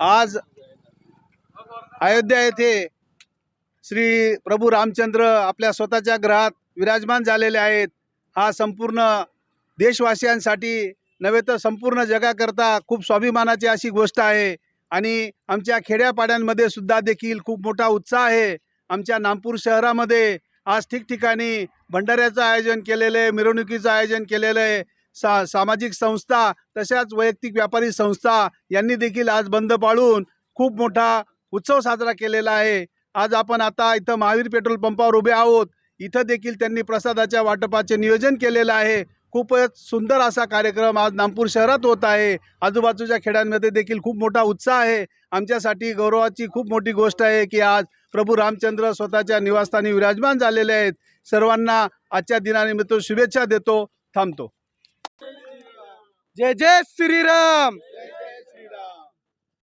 आज अयोध्या येथे श्री प्रभू रामचंद्र आपल्या स्वतःच्या ग्रहात विराजमान झालेले आहेत. हा संपूर्ण देशवासियांसाठी नव्हे तर संपूर्ण जगाकरता खूप स्वाभिमानाची अशी गोष्ट आहे. आणि आमच्या खेड्यापाड्यांमध्ये सुद्धा देखील खूप मोठा उत्साह आहे. आमच्या नागपूर शहरामध्ये आज ठिकठिकाणी भंडाऱ्याचं आयोजन केलेलं आहे मिरवणुकीचं आयोजन केलेलं आहे. सा सामाजिक संस्था तशाच वैयक्तिक व्यापारी संस्था यांनी देखील आज बंद पाळून खूप मोठा उत्सव साजरा केलेला आहे. आज आपण आता इथं महावीर पेट्रोल पंपावर उभे आहोत. इथं देखील त्यांनी प्रसादाच्या वाटपाचे नियोजन केलेलं आहे. खूपच सुंदर असा कार्यक्रम आज नागपूर शहरात होत आहे. आजूबाजूच्या खेड्यांमध्ये देखील खूप मोठा उत्साह आहे. आमच्यासाठी गौरवाची खूप मोठी गोष्ट आहे की आज प्रभू रामचंद्र स्वतःच्या निवासस्थानी विराजमान झालेले आहेत. सर्वांना आजच्या दिनानिमित्त शुभेच्छा देतो. थांबतो. जय जय श्रीराम!